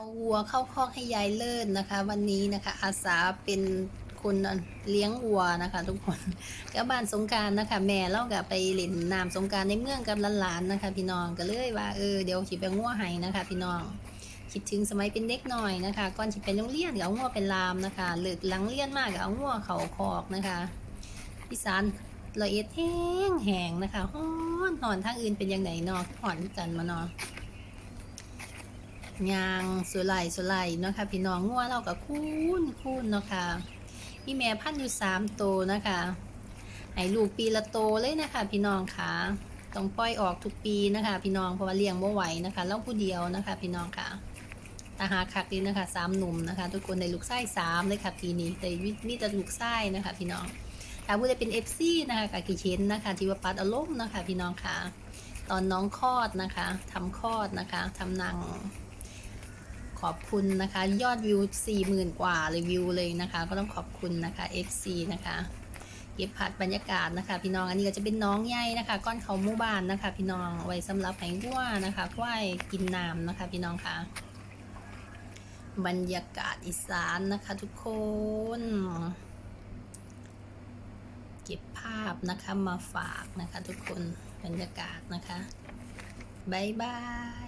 เอาวัวเข้าคอกให้ยายเลิศนะคะ วันนี้นะคะ อาสาเป็นคนเลี้ยงวัวนะคะ ทุกคนก็บ้านสงการนะคะ แม่เราก็ไปเล่นน้ำสงการในเมืองกับหลานๆนะคะ พี่น้องก็เลยว่าเออเดี๋ยวสิไปงัวให้นะคะ พี่น้องคิดถึงสมัยเป็นเด็กหน่อยนะคะก่อนสิไปโรงเรียนก็เอางัวเป็นลามนะคะเลิกหลังเรียนมากก็เอางัวเข่าคอกนะคะพี่สารละเอียดแห้งแห้งนะคะฮ้อนหอนทางอื่นเป็นยังไงนาะหอนกันมานาะ ยางสุไลสุไลเนาะค่ะพี่น้องงัวเรากับคูนคูนเนาะค่ะพี่แม่พันอยู่สามโตวนะคะให้ลูกปีละโตเลยนะคะพี่น้องค่ะต้องปล่อยออกทุกปีนะคะ พี่น้องเพราะว่าเลี้ยงบ่ไหวนะคะเล่าผู้เดียวนะคะ พี่น้องค่ะตาหาคักดีนะคะสามหนุ่มนะคะ ทุกคนในลูกไส้สามเลยค่ะปีนี้แต่มีแต่ลูกไส้นะคะ พี่น้องถ้าผู้ใดเป็นเอฟซีนะคะกับกิเชนนะคะที่ว่าปัดอารมณ์นะคะ พี่น้องค่ะ ตอนน้องคลอดนะคะทำคลอดนะคะทำหนัง ขอบคุณนะคะ ยอดวิว 40,000 กว่าเลยวิวเลยนะคะ ก็ต้องขอบคุณนะคะ FC นะคะเก็บผัดบรรยากาศนะคะ พี่น้องอันนี้ก็จะเป็นน้องใหญ่นะคะ ก้อนเขาหมู่บ้านนะคะ พี่น้องไว้สำหรับให้วัวนะคะควายกินน้ำนะคะ พี่น้องค่ะ บรรยากาศอีสานนะคะทุกคน เก็บภาพนะคะมาฝากนะคะ ทุกคนบรรยากาศนะคะบายบาย